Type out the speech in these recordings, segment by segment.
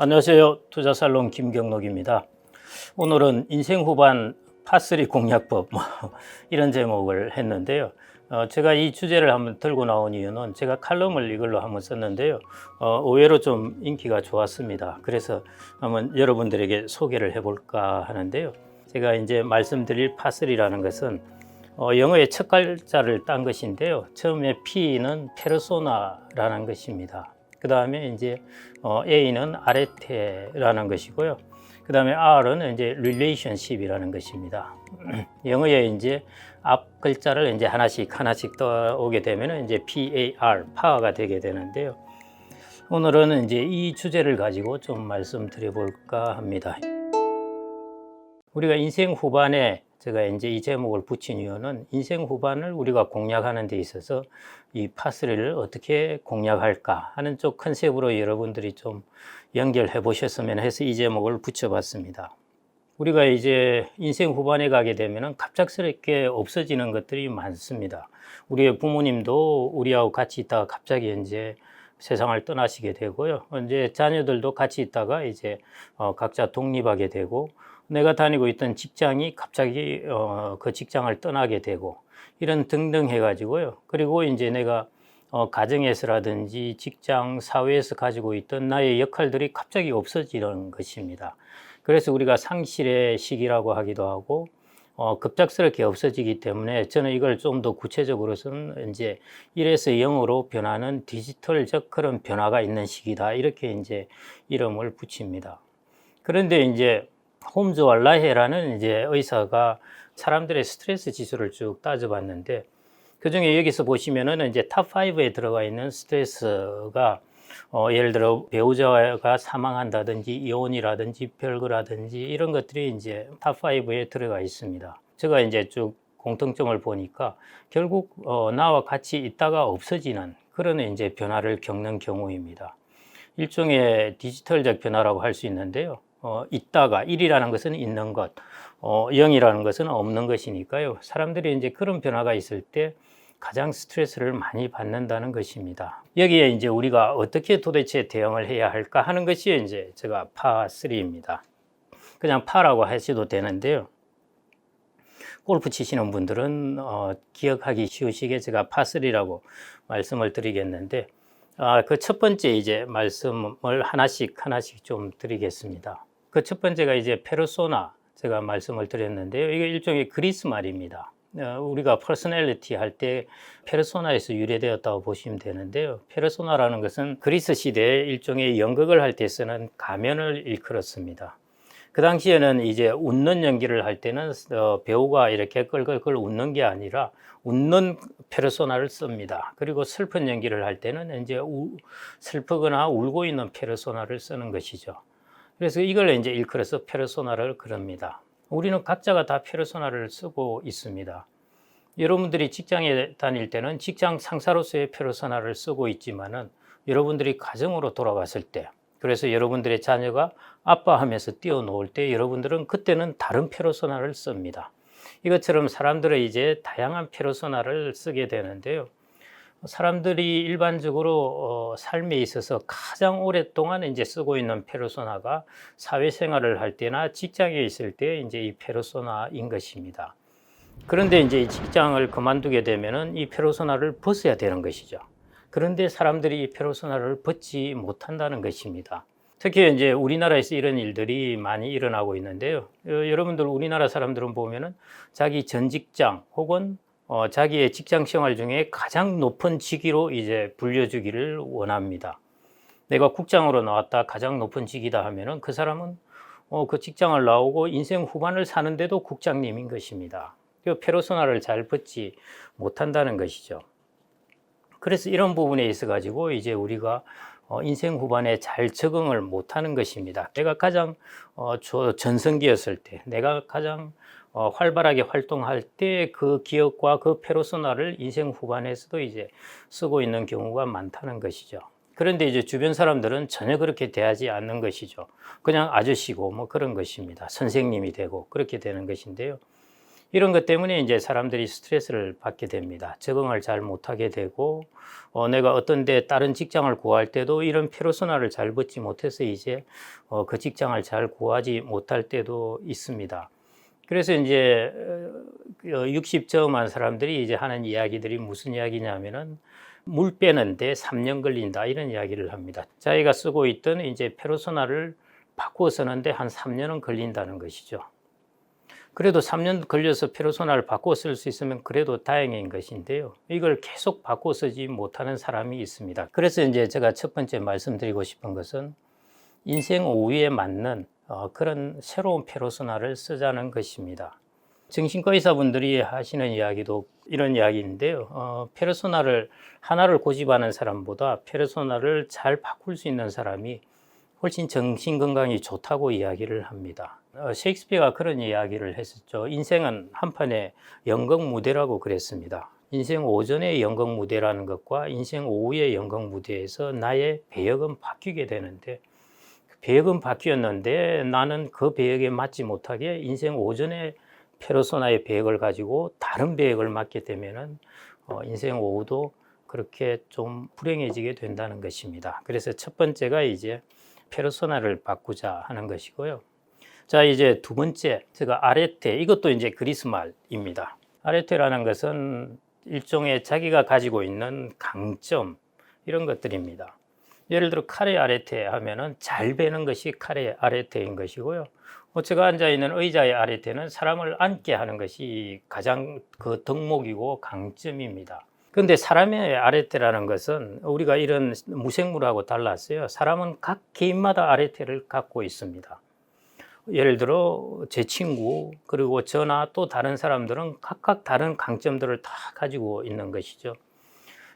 안녕하세요. 투자살롱 김경록입니다. 오늘은 인생 후반 파스리 공략법 뭐 이런 제목을 했는데요. 어, 제가 이 주제를 한번 들고 나온 이유는 제가 칼럼을 이걸로 한번 썼는데요. 어, 의외로 좀 인기가 좋았습니다. 그래서 한번 여러분들에게 소개를 해볼까 하는데요. 제가 이제 말씀드릴 파스리라는 것은 어, 영어의 첫 글자를 딴 것인데요. 처음에 P는 페르소나라는 것입니다. 그 다음에 이제 어, A는 아레테라는 것이고요. 그 다음에 R은 이제 relationship이라는 것입니다. 영어에 이제 앞 글자를 이제 하나씩 하나씩 떠오게 되면 이제 PAR, 파가 되게 되는데요. 오늘은 이제 이 주제를 가지고 좀 말씀드려 볼까 합니다. 우리가 인생 후반에 제가 이제 이 제목을 붙인 이유는 인생 후반을 우리가 공략하는 데 있어서 이 파스리를 어떻게 공략할까 하는 쪽 컨셉으로 여러분들이 좀 연결해 보셨으면 해서 이 제목을 붙여봤습니다. 우리가 이제 인생 후반에 가게 되면 갑작스럽게 없어지는 것들이 많습니다. 우리의 부모님도 우리하고 같이 있다가 갑자기 이제 세상을 떠나시게 되고요. 이제 자녀들도 같이 있다가 이제 어, 각자 독립하게 되고 내가 다니고 있던 직장이 갑자기 어, 그 직장을 떠나게 되고 이런 등등 해가지고요. 그리고 이제 내가 어, 가정에서라든지 직장, 사회에서 가지고 있던 나의 역할들이 갑자기 없어지는 것입니다. 그래서 우리가 상실의 시기라고 하기도 하고 어, 급작스럽게 없어지기 때문에 저는 이걸 좀 더 구체적으로서는 이제 1에서 0으로 변하는 디지털적 그런 변화가 있는 시기다. 이렇게 이제 이름을 붙입니다. 그런데 이제 홈즈 왈라헤라는 이제 의사가 사람들의 스트레스 지수를 쭉 따져봤는데 그 중에 여기서 보시면은 이제 탑 5에 들어가 있는 스트레스가 어, 예를 들어 배우자가 사망한다든지 이혼이라든지 별거라든지 이런 것들이 이제 탑 5에 들어가 있습니다. 제가 이제 쭉 공통점을 보니까 결국 어, 나와 같이 있다가 없어지는 그런 이제 변화를 겪는 경우입니다. 일종의 디지털적 변화라고 할 수 있는데요. 어, 있다가 일이라는 것은 있는 것, 어, 영이라는 것은 없는 것이니까요. 사람들이 이제 그런 변화가 있을 때 가장 스트레스를 많이 받는다는 것입니다. 여기에 이제 우리가 어떻게 도대체 대응을 해야 할까 하는 것이 이제 제가 파3입니다. 그냥 파라고 하셔도 되는데요. 골프 치시는 분들은 어, 기억하기 쉬우시게 제가 파3라고 말씀을 드리겠는데 아, 그 첫 번째 이제 말씀을 하나씩 하나씩 좀 드리겠습니다. 그 첫 번째가 이제 페르소나 제가 말씀을 드렸는데요. 이게 일종의 그리스 말입니다. 어, 우리가 퍼스널리티 할 때 페르소나에서 유래되었다고 보시면 되는데요. 페르소나라는 것은 그리스 시대에 일종의 연극을 할 때 쓰는 가면을 일컬었습니다. 그 당시에는 이제 웃는 연기를 할 때는 어, 배우가 이렇게 끌끌끌 웃는 게 아니라 웃는 페르소나를 씁니다. 그리고 슬픈 연기를 할 때는 이제 우, 슬프거나 울고 있는 페르소나를 쓰는 것이죠. 그래서 이걸 이제 일컬어서 페르소나를 그럽니다. 우리는 각자가 다 페르소나를 쓰고 있습니다. 여러분들이 직장에 다닐 때는 직장 상사로서의 페르소나를 쓰고 있지만은 여러분들이 가정으로 돌아갔을 때 그래서 여러분들의 자녀가 아빠 하면서 뛰어놓을 때 여러분들은 그때는 다른 페르소나를 씁니다. 이것처럼 사람들은 이제 다양한 페르소나를 쓰게 되는데요. 사람들이 일반적으로 어, 삶에 있어서 가장 오랫동안 이제 쓰고 있는 페르소나가 사회생활을 할 때나 직장에 있을 때 이제 이 페르소나인 것입니다. 그런데 이제 이 직장을 그만두게 되면은 이 페르소나를 벗어야 되는 것이죠. 그런데 사람들이 이 페르소나를 벗지 못한다는 것입니다. 특히 이제 우리나라에서 이런 일들이 많이 일어나고 있는데요. 어, 여러분들 우리나라 사람들은 보면은 자기 전 직장 혹은 어, 자기의 직장 생활 중에 가장 높은 직위로 이제 불려주기를 원합니다. 내가 국장으로 나왔다 가장 높은 직이다 하면은 그 사람은 어, 그 직장을 나오고 인생 후반을 사는데도 국장님인 것입니다. 그 페르소나를 잘 벗지 못한다는 것이죠. 그래서 이런 부분에 있어 가지고 이제 우리가 어, 인생 후반에 잘 적응을 못하는 것입니다. 내가 가장 어, 전성기였을 때, 내가 가장 어, 활발하게 활동할 때 그 기억과 그 페르소나를 인생 후반에서도 이제 쓰고 있는 경우가 많다는 것이죠. 그런데 이제 주변 사람들은 전혀 그렇게 대하지 않는 것이죠. 그냥 아저씨고 뭐 그런 것입니다. 선생님이 되고 그렇게 되는 것인데요. 이런 것 때문에 이제 사람들이 스트레스를 받게 됩니다. 적응을 잘 못하게 되고 어, 내가 어떤 데 다른 직장을 구할 때도 이런 페르소나를 잘 벗지 못해서 이제 어, 그 직장을 잘 구하지 못할 때도 있습니다. 그래서 이제 60점한 사람들이 이제 하는 이야기들이 무슨 이야기냐면은 물 빼는데 3년 걸린다 이런 이야기를 합니다. 자기가 쓰고 있던 이제 페르소나를 바꾸어 쓰는데 한 3년은 걸린다는 것이죠. 그래도 3년 걸려서 페르소나를 바꾸어 쓸수 있으면 그래도 다행인 것인데요. 이걸 계속 바꾸어 쓰지 못하는 사람이 있습니다. 그래서 이제 제가 첫 번째 말씀드리고 싶은 것은 인생 오후에 맞는 어, 그런 새로운 페르소나를 쓰자는 것입니다. 정신과 의사분들이 하시는 이야기도 이런 이야기인데요. 어, 페르소나를 하나를 고집하는 사람보다 페르소나를 잘 바꿀 수 있는 사람이 훨씬 정신 건강이 좋다고 이야기를 합니다. 어, 셰익스피어가 그런 이야기를 했었죠. 인생은 한편의 연극 무대라고 그랬습니다. 인생 오전의 연극 무대라는 것과 인생 오후의 연극 무대에서 나의 배역은 바뀌게 되는데 배역은 바뀌었는데 나는 그 배역에 맞지 못하게 인생 오전의 페르소나의 배역을 가지고 다른 배역을 맡게 되면은 어, 인생 오후도 그렇게 좀 불행해지게 된다는 것입니다. 그래서 첫 번째가 이제 페르소나를 바꾸자 하는 것이고요. 자, 이제 두 번째, 제가 아레테, 이것도 이제 그리스 말입니다. 아레테라는 것은 일종의 자기가 가지고 있는 강점, 이런 것들입니다. 예를 들어 카레 아레테 하면은 잘 베는 것이 카레 아레테인 것이고요. 뭐 제가 앉아 있는 의자의 아레테는 사람을 앉게 하는 것이 가장 그 덕목이고 강점입니다. 그런데 사람의 아레테라는 것은 우리가 이런 무생물하고 달랐어요. 사람은 각 개인마다 아레테를 갖고 있습니다. 예를 들어 제 친구 그리고 저나 또 다른 사람들은 각각 다른 강점들을 다 가지고 있는 것이죠.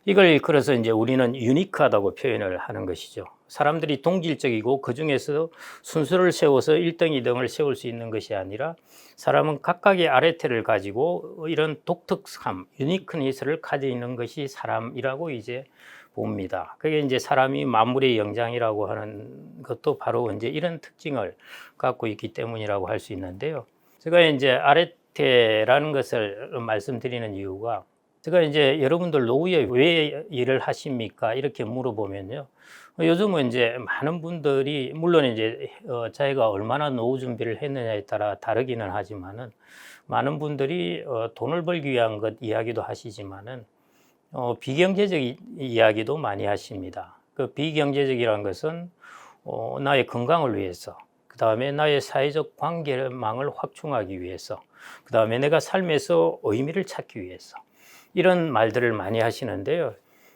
이걸 일컬어서 이제 우리는 유니크하다고 표현을 하는 것이죠. 사람들이 동질적이고 그 중에서 순서를 세워서 1등, 2등을 세울 수 있는 것이 아니라 사람은 각각의 아레테를 가지고 이런 독특함, 유니크니스를 가지고 있는 것이 사람이라고 이제 봅니다. 그게 이제 사람이 만물의 영장이라고 하는 것도 바로 이제 이런 특징을 갖고 있기 때문이라고 할 수 있는데요. 제가 이제 아레테라는 것을 말씀드리는 이유가 제가 이제 여러분들 노후에 왜 일을 하십니까? 이렇게 물어보면요. 요즘은 이제 많은 분들이 물론 이제 어, 자기가 얼마나 노후 준비를 했느냐에 따라 다르기는 하지만은 많은 분들이 어, 돈을 벌기 위한 것 이야기도 하시지만은 어, 비경제적 이야기도 많이 하십니다. 그 비경제적이라는 것은 어, 나의 건강을 위해서, 그 다음에 나의 사회적 관계망을 확충하기 위해서, 그 다음에 내가 삶에서 의미를 찾기 위해서, 이런 말들을 많이 하시는데요.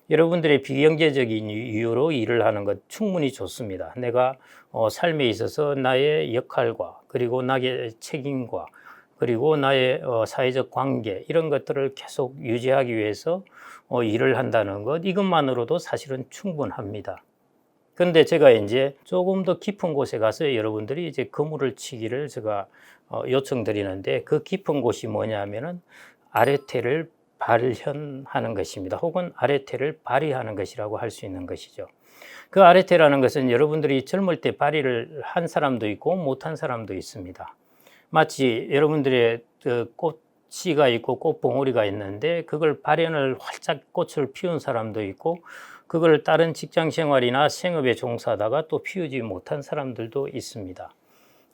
여러분들의 비경제적인 이유로 일을 하는 것 충분히 좋습니다. 내가 어, 삶에 있어서 나의 역할과 그리고 나의 책임과 그리고 나의 어, 사회적 관계 이런 것들을 계속 유지하기 위해서 어, 일을 한다는 것 이것만으로도 사실은 충분합니다. 근데 제가 이제 조금 더 깊은 곳에 가서 여러분들이 이제 그물을 치기를 제가 요청드리는데 그 깊은 곳이 뭐냐면은 아레테를 발현하는 것입니다. 혹은 아레테를 발휘하는 것이라고 할 수 있는 것이죠. 그 아레테라는 것은 여러분들이 젊을 때 발휘를 한 사람도 있고 못한 사람도 있습니다. 마치 여러분들의 그 꽃씨가 있고 꽃봉오리가 있는데 그걸 발현을 활짝 꽃을 피운 사람도 있고 그걸 다른 직장 생활이나 생업에 종사하다가 또 피우지 못한 사람들도 있습니다.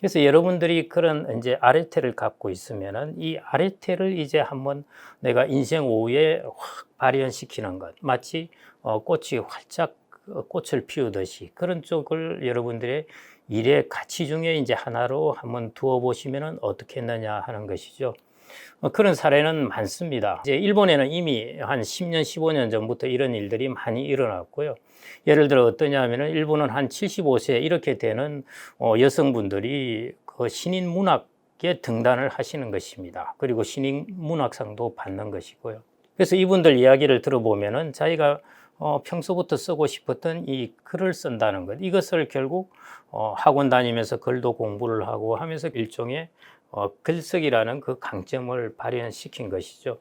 그래서 여러분들이 그런 이제 아레테를 갖고 있으면은 이 아레테를 이제 한번 내가 인생 오후에 확 발현시키는 것 마치 어, 꽃이 활짝 어, 꽃을 피우듯이 그런 쪽을 여러분들의 일의 가치 중에 이제 하나로 한번 두어 보시면은 어떻겠느냐 하는 것이죠. 어, 그런 사례는 많습니다. 이제 일본에는 이미 한 10년, 15년 전부터 이런 일들이 많이 일어났고요. 예를 들어 어떠냐면은 일본은 한 75세 이렇게 되는 어, 여성분들이 그 신인 문학에 등단을 하시는 것입니다. 그리고 신인 문학상도 받는 것이고요. 그래서 이분들 이야기를 들어보면은 자기가 어, 평소부터 쓰고 싶었던 이 글을 쓴다는 것 이것을 결국 어, 학원 다니면서 글도 공부를 하고 하면서 일종의 어, 글쓰기라는 그 강점을 발현시킨 것이죠.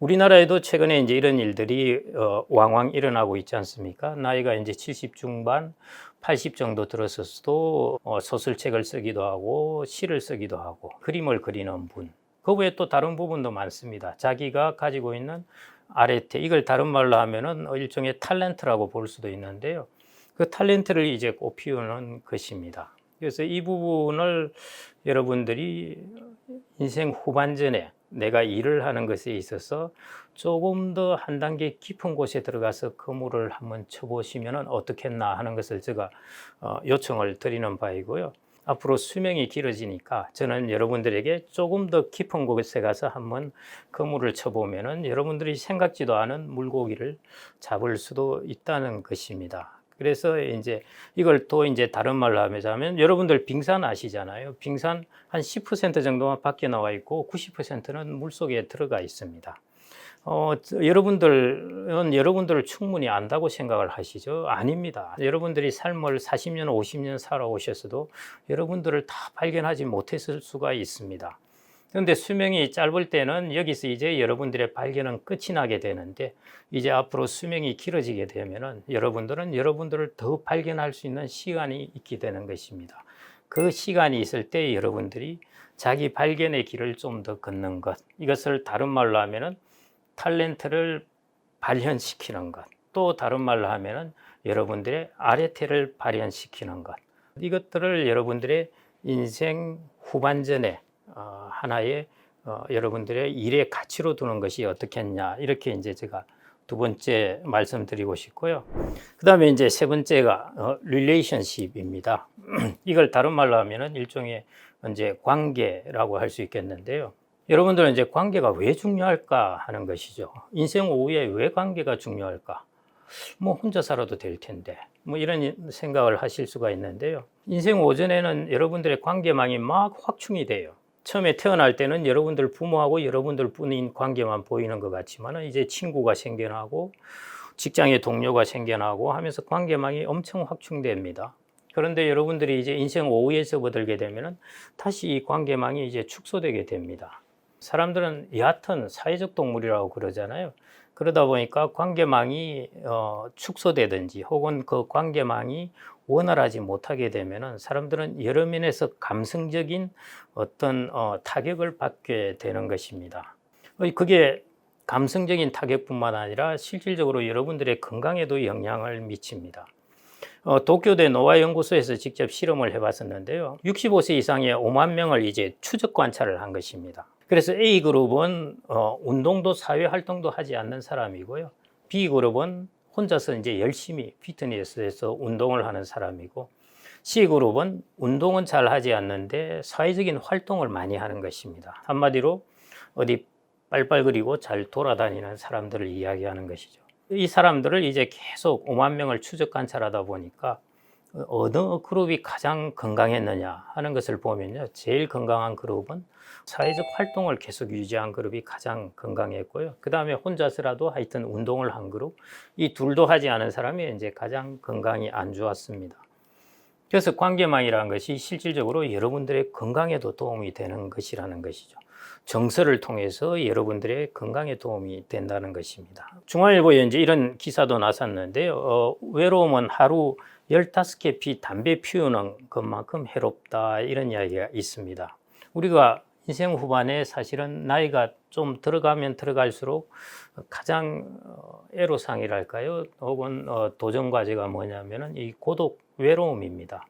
우리나라에도 최근에 이제 이런 일들이 어, 왕왕 일어나고 있지 않습니까? 나이가 이제 70 중반, 80 정도 들었어도 어, 소설책을 쓰기도 하고 시를 쓰기도 하고 그림을 그리는 분. 그 외에 또 다른 부분도 많습니다. 자기가 가지고 있는 아레테 이걸 다른 말로 하면은 일종의 탤런트라고 볼 수도 있는데요. 그 탤런트를 이제 꽃피우는 것입니다. 그래서 이 부분을 여러분들이 인생 후반전에 내가 일을 하는 것에 있어서 조금 더 한 단계 깊은 곳에 들어가서 그물을 한번 쳐보시면 어떻겠나 하는 것을 제가 어, 요청을 드리는 바이고요. 앞으로 수명이 길어지니까 저는 여러분들에게 조금 더 깊은 곳에 가서 한번 그물을 쳐보면은 여러분들이 생각지도 않은 물고기를 잡을 수도 있다는 것입니다. 그래서 이제 이걸 또 이제 다른 말로 하자면 여러분들 빙산 아시잖아요. 빙산 한 10% 정도만 밖에 나와 있고 90%는 물 속에 들어가 있습니다. 어, 여러분들은 여러분들을 충분히 안다고 생각을 하시죠? 아닙니다. 여러분들이 삶을 40년, 50년 살아오셨어도 여러분들을 다 발견하지 못했을 수가 있습니다. 그런데 수명이 짧을 때는 여기서 이제 여러분들의 발견은 끝이 나게 되는데 이제 앞으로 수명이 길어지게 되면은 여러분들은 여러분들을 더 발견할 수 있는 시간이 있게 되는 것입니다. 그 시간이 있을 때 여러분들이 자기 발견의 길을 좀 더 걷는 것. 이것을 다른 말로 하면은 탤런트를 발현시키는 것. 또 다른 말로 하면은 여러분들의 아레테를 발현시키는 것. 이것들을 여러분들의 인생 후반전에 어, 하나의 어, 여러분들의 일의 가치로 두는 것이 어떻겠냐 이렇게 이제 제가 두 번째 말씀드리고 싶고요. 그 다음에 이제 세 번째가 어, relationship입니다. 이걸 다른 말로 하면은 일종의 이제 관계라고 할 수 있겠는데요. 여러분들은 이제 관계가 왜 중요할까 하는 것이죠. 인생 오후에 왜 관계가 중요할까? 뭐 혼자 살아도 될 텐데 뭐 이런 생각을 하실 수가 있는데요. 인생 오전에는 여러분들의 관계망이 막 확충이 돼요. 처음에 태어날 때는 여러분들 부모하고 여러분들 뿐인 관계만 보이는 것 같지만 이제 친구가 생겨나고 직장의 동료가 생겨나고 하면서 관계망이 엄청 확충됩니다. 그런데 여러분들이 이제 인생 오후에 접어들게 되면 다시 이 관계망이 이제 축소되게 됩니다. 사람들은 얕은 사회적 동물이라고 그러잖아요. 그러다 보니까 관계망이 어, 축소되든지 혹은 그 관계망이 원활하지 못하게 되면은 사람들은 여러 면에서 감성적인 어떤 어, 타격을 받게 되는 것입니다. 어, 그게 감성적인 타격뿐만 아니라 실질적으로 여러분들의 건강에도 영향을 미칩니다. 어, 도쿄대 노화 연구소에서 직접 실험을 해봤었는데요. 65세 이상의 5만 명을 이제 추적 관찰을 한 것입니다. 그래서 A 그룹은 어, 운동도 사회 활동도 하지 않는 사람이고요. B 그룹은 혼자서 이제 열심히 피트니스에서 운동을 하는 사람이고 C 그룹은 운동은 잘 하지 않는데 사회적인 활동을 많이 하는 것입니다. 한마디로 어디 빨빨거리고 잘 돌아다니는 사람들을 이야기하는 것이죠. 이 사람들을 이제 계속 5만 명을 추적 관찰하다 보니까 어느 그룹이 가장 건강했느냐 하는 것을 보면요. 제일 건강한 그룹은 사회적 활동을 계속 유지한 그룹이 가장 건강했고요. 그 다음에 혼자서라도 하여튼 운동을 한 그룹, 이 둘도 하지 않은 사람이 이제 가장 건강이 안 좋았습니다. 그래서 관계망이라는 것이 실질적으로 여러분들의 건강에도 도움이 되는 것이라는 것이죠. 정서를 통해서 여러분들의 건강에 도움이 된다는 것입니다. 중앙일보에 이제 이런 기사도 나섰는데요. 어, 외로움은 하루 15개 피 담배 피우는 것만큼 해롭다 이런 이야기가 있습니다. 우리가 인생 후반에 사실은 나이가 좀 들어가면 들어갈수록 가장 어, 애로상이랄까요? 혹은 어, 도전 과제가 뭐냐면은 이 고독 외로움입니다.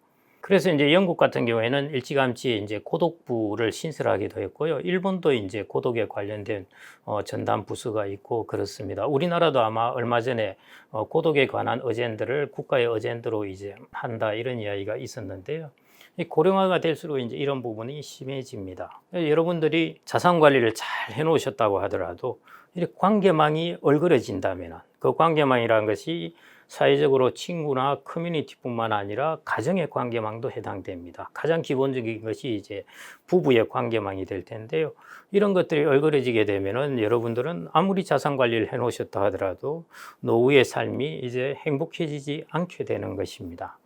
그래서 이제 영국 같은 경우에는 일찌감치 이제 고독부를 신설하기도 했고요. 일본도 이제 고독에 관련된 어, 전담 부서가 있고 그렇습니다. 우리나라도 아마 얼마 전에 어, 고독에 관한 어젠드를 국가의 어젠드로 이제 한다 이런 이야기가 있었는데요. 이 고령화가 될수록 이제 이런 부분이 심해집니다. 여러분들이 자산 관리를 잘 해놓으셨다고 하더라도 이 관계망이 얼그러진다면 그 관계망이라는 것이 사회적으로 친구나 커뮤니티뿐만 아니라 가정의 관계망도 해당됩니다. 가장 기본적인 것이 이제 부부의 관계망이 될 텐데요. 이런 것들이 얼그러지게 되면은 여러분들은 아무리 자산 관리를 해 놓으셨다 하더라도 노후의 삶이 이제 행복해지지 않게 되는 것입니다.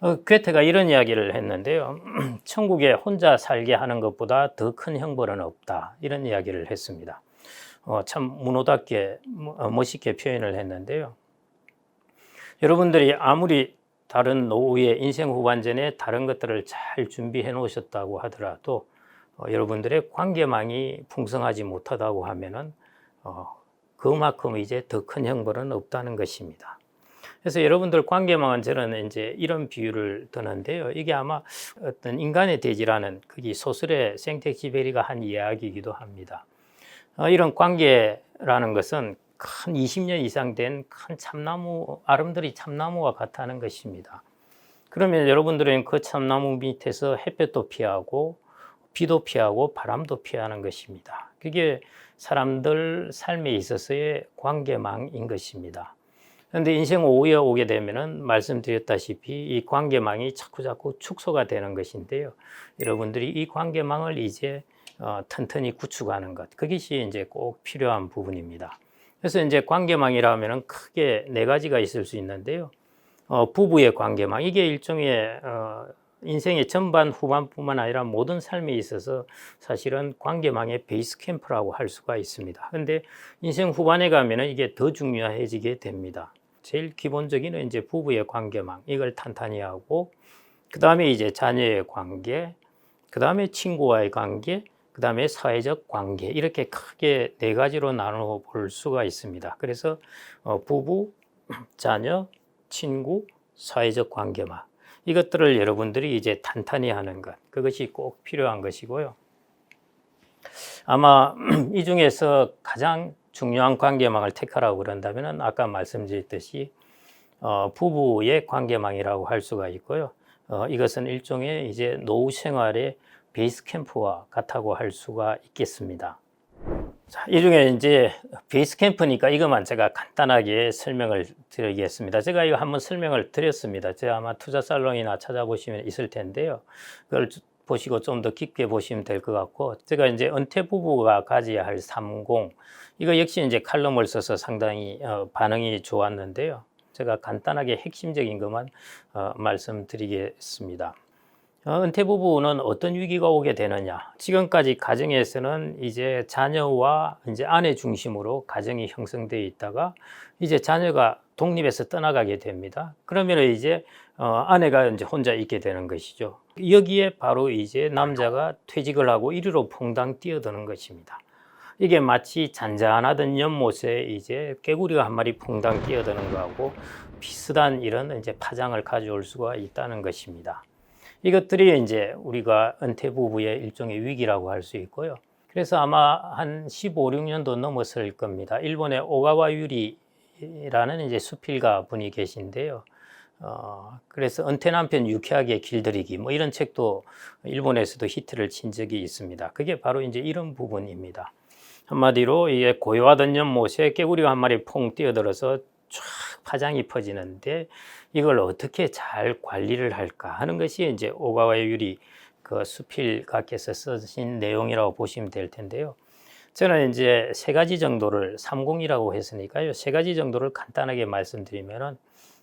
어, 괴테가 이런 이야기를 했는데요. 천국에 혼자 살게 하는 것보다 더 큰 형벌은 없다. 이런 이야기를 했습니다. 어, 참 문호답게 어, 멋있게 표현을 했는데요. 여러분들이 아무리 다른 노후의 인생 후반전에 다른 것들을 잘 준비해 놓으셨다고 하더라도 어, 여러분들의 관계망이 풍성하지 못하다고 하면은 어, 그만큼 이제 더 큰 형벌은 없다는 것입니다. 그래서 여러분들 관계망은 저는 이제 이런 비유를 드는데요. 이게 아마 어떤 인간의 대지라는 그게 소설의 생텍쥐베리가 한 이야기이기도 합니다. 어, 이런 관계라는 것은 큰 20년 이상 된 큰 참나무, 아름드리 참나무와 같다는 것입니다. 그러면 여러분들은 그 참나무 밑에서 햇볕도 피하고 비도 피하고 바람도 피하는 것입니다. 그게 사람들 삶에 있어서의 관계망인 것입니다. 그런데 인생 오후에 오게 되면은 말씀드렸다시피 이 관계망이 자꾸 자꾸 축소가 되는 것인데요. 여러분들이 이 관계망을 이제 어, 튼튼히 구축하는 것 그것이 이제 꼭 필요한 부분입니다. 그래서 이제 관계망이라면은 크게 네 가지가 있을 수 있는데요. 어, 부부의 관계망 이게 일종의 어, 인생의 전반 후반뿐만 아니라 모든 삶에 있어서 사실은 관계망의 베이스 캠프라고 할 수가 있습니다. 근데 인생 후반에 가면은 이게 더 중요해지게 됩니다. 제일 기본적인 이제 부부의 관계망 이걸 탄탄히 하고 그 다음에 이제 자녀의 관계, 그 다음에 친구와의 관계, 그 다음에 사회적 관계 이렇게 크게 네 가지로 나눠 볼 수가 있습니다. 그래서 어, 부부, 자녀, 친구, 사회적 관계망 이것들을 여러분들이 이제 탄탄히 하는 것 그것이 꼭 필요한 것이고요. 아마 이 중에서 가장 중요한 관계망을 택하라고 그런다면 아까 말씀드렸듯이 어, 부부의 관계망이라고 할 수가 있고요. 어, 이것은 일종의 이제 노후 생활의 베이스 캠프와 같다고 할 수가 있겠습니다. 자, 이 중에 이제 베이스 캠프니까 이것만 제가 간단하게 설명을 드리겠습니다. 제가 이거 한번 설명을 드렸습니다. 제가 아마 투자 살롱이나 찾아보시면 있을 텐데요. 그걸 보시고 좀 더 깊게 보시면 될 것 같고, 제가 이제 은퇴 부부가 가져야 할 30, 이거 역시 이제 칼럼을 써서 상당히 어, 반응이 좋았는데요. 제가 간단하게 핵심적인 것만 어, 말씀드리겠습니다. 어, 은퇴 부부는 어떤 위기가 오게 되느냐? 지금까지 가정에서는 이제 자녀와 이제 아내 중심으로 가정이 형성되어 있다가 이제 자녀가 독립해서 떠나가게 됩니다. 그러면 이제 어, 아내가 이제 혼자 있게 되는 것이죠. 여기에 바로 이제 남자가 퇴직을 하고 이리로 퐁당 뛰어드는 것입니다. 이게 마치 잔잔하던 연못에 이제 개구리가 한 마리 퐁당 뛰어드는 거하고 비슷한 이런 이제 파장을 가져올 수가 있다는 것입니다. 이것들이 이제 우리가 은퇴 부부의 일종의 위기라고 할 수 있고요. 그래서 아마 한 15, 16년도 넘었을 겁니다. 일본의 오가와 유리라는 이제 수필가 분이 계신데요. 어, 그래서 은퇴 남편 유쾌하게 길들이기 뭐 이런 책도 일본에서도 히트를 친 적이 있습니다. 그게 바로 이제 이런 부분입니다. 한마디로 이게 고요하던 연못에 깨구리가 한 마리 퐁 뛰어들어서 쫙 파장이 퍼지는데 이걸 어떻게 잘 관리를 할까 하는 것이 이제 오가와 유리 그 수필가께서 쓰신 내용이라고 보시면 될 텐데요. 저는 이제 세 가지 정도를 30이라고 했으니까요. 세 가지 정도를 간단하게 말씀드리면은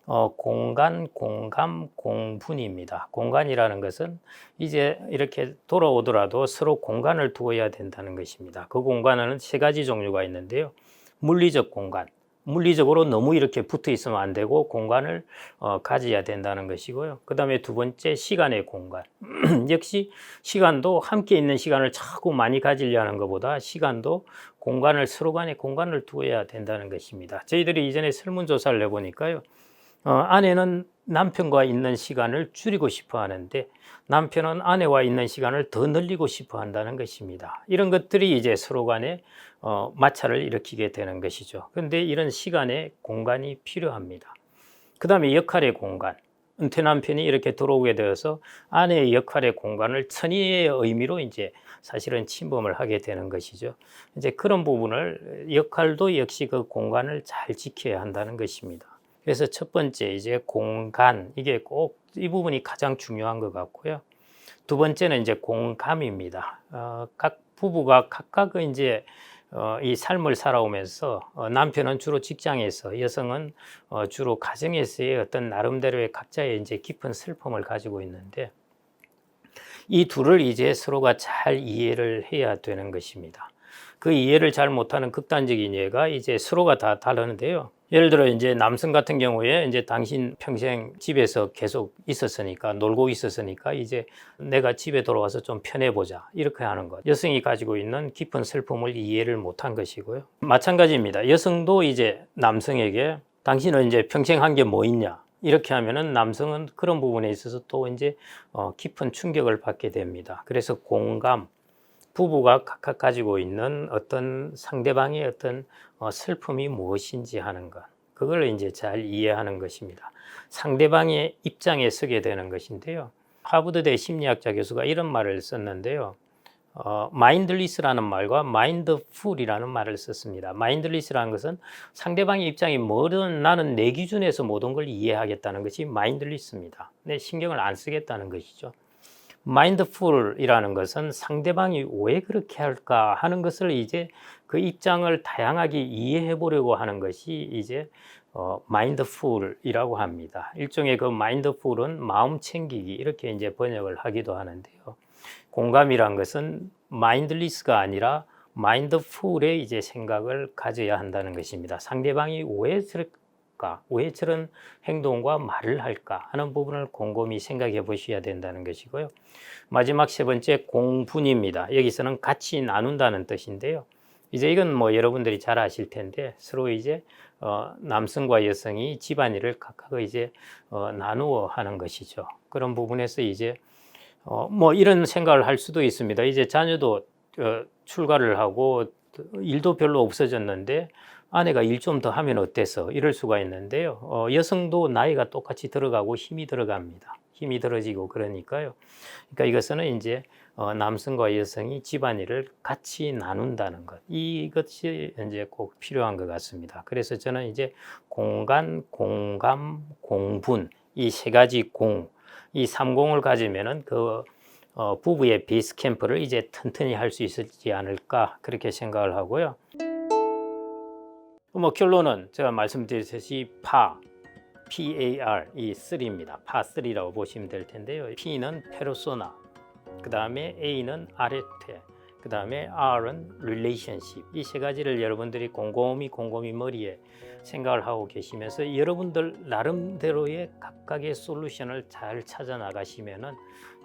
어, 공간, 공감, 공분입니다. 공간이라는 것은 이제 이렇게 돌아오더라도 서로 공간을 두어야 된다는 것입니다. 그 공간은 세 가지 종류가 있는데요. 물리적 공간, 물리적으로 너무 이렇게 붙어 있으면 안 되고 공간을 어, 가져야 된다는 것이고요. 그 다음에 두 번째 시간의 공간. 역시 시간도 함께 있는 시간을 자꾸 많이 가지려는 것보다 시간도 공간을 서로 간에 공간을 두어야 된다는 것입니다. 저희들이 이전에 설문조사를 해보니까요. 어, 아내는 남편과 있는 시간을 줄이고 싶어 하는데 남편은 아내와 있는 시간을 더 늘리고 싶어 한다는 것입니다. 이런 것들이 이제 서로 간에 어, 마찰을 일으키게 되는 것이죠. 그런데 이런 시간에 공간이 필요합니다. 그 다음에 역할의 공간. 은퇴 남편이 이렇게 들어오게 되어서 아내의 역할의 공간을 천의의 의미로 이제 사실은 침범을 하게 되는 것이죠. 이제 그런 부분을 역할도 역시 그 공간을 잘 지켜야 한다는 것입니다. 그래서 첫 번째 이제 공간 이게 꼭 이 부분이 가장 중요한 것 같고요. 두 번째는 이제 공감입니다. 어, 각 부부가 각각 이제 어, 이 삶을 살아오면서 어, 남편은 주로 직장에서 여성은 어, 주로 가정에서의 어떤 나름대로의 각자의 이제 깊은 슬픔을 가지고 있는데 이 둘을 이제 서로가 잘 이해를 해야 되는 것입니다. 그 이해를 잘 못하는 극단적인 예가 이제 서로가 다 다르는데요. 예를 들어 이제 남성 같은 경우에 이제 당신 평생 집에서 계속 있었으니까 놀고 있었으니까 이제 내가 집에 돌아와서 좀 편해 보자 이렇게 하는 것. 여성이 가지고 있는 깊은 슬픔을 이해를 못한 것이고요. 마찬가지입니다. 여성도 이제 남성에게 당신은 이제 평생 한 게 뭐 있냐 이렇게 하면은 남성은 그런 부분에 있어서 또 이제 어, 깊은 충격을 받게 됩니다. 그래서 공감, 부부가 각각 가지고 있는 어떤 상대방의 어떤 어, 슬픔이 무엇인지 하는 것. 그걸 이제 잘 이해하는 것입니다. 상대방의 입장에 서게 되는 것인데요. 하버드대 심리학자 교수가 이런 말을 썼는데요. 어, 마인드리스라는 말과 마인드풀이라는 말을 썼습니다. 마인드리스라는 것은 상대방의 입장이 뭐든 나는 내 기준에서 모든 걸 이해하겠다는 것이 마인드리스입니다. 내 신경을 안 쓰겠다는 것이죠. 마인드풀이라는 것은 상대방이 왜 그렇게 할까 하는 것을 이제 그 입장을 다양하게 이해해 보려고 하는 것이 이제 어, 마인드풀이라고 합니다. 일종의 그 마인드풀은 마음 챙기기 이렇게 이제 번역을 하기도 하는데요. 공감이란 것은 마인드리스가 아니라 마인드풀의 이제 생각을 가져야 한다는 것입니다. 상대방이 왜 저럴까, 왜 저런 행동과 말을 할까 하는 부분을 곰곰이 생각해 보셔야 된다는 것이고요. 마지막 세 번째 공분입니다. 여기서는 같이 나눈다는 뜻인데요. 이제 이건 뭐 여러분들이 잘 아실 텐데 서로 이제 어, 남성과 여성이 집안일을 각각 이제 어, 나누어 하는 것이죠. 그런 부분에서 이제 어, 뭐 이런 생각을 할 수도 있습니다. 이제 자녀도 어, 출가를 하고 일도 별로 없어졌는데 아내가 일 좀 더 하면 어때서 이럴 수가 있는데요. 어, 여성도 나이가 똑같이 들어가고 힘이 들어갑니다. 힘이 들어지고 그러니까요. 그러니까 이것은 이제 어, 남성과 여성이 집안일을 같이 나눈다는 것. 이것이 이제 꼭 필요한 것 같습니다. 그래서 저는 이제 공간, 공감, 공분 이 세 가지 공, 이 삼공을 가지면은 그 어, 부부의 베이스 캠프를 이제 튼튼히 할 수 있지 않을까 그렇게 생각을 하고요. 뭐 결론은 제가 말씀드렸듯이 파, PAR 이 3입니다. 파 3라고 보시면 될 텐데요. P는 페르소나, 그 다음에 A는 아레테, 그 다음에 R은 relationship. 이 세 가지를 여러분들이 곰곰이 곰곰이 머리에 생각을 하고 계시면서 여러분들 나름대로의 각각의 솔루션을 잘 찾아 나가시면은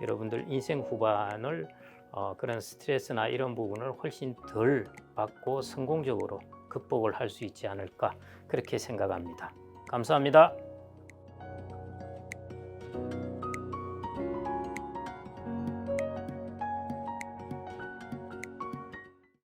여러분들 인생 후반을 어, 그런 스트레스나 이런 부분을 훨씬 덜 받고 성공적으로 극복을 할 수 있지 않을까 그렇게 생각합니다. 감사합니다.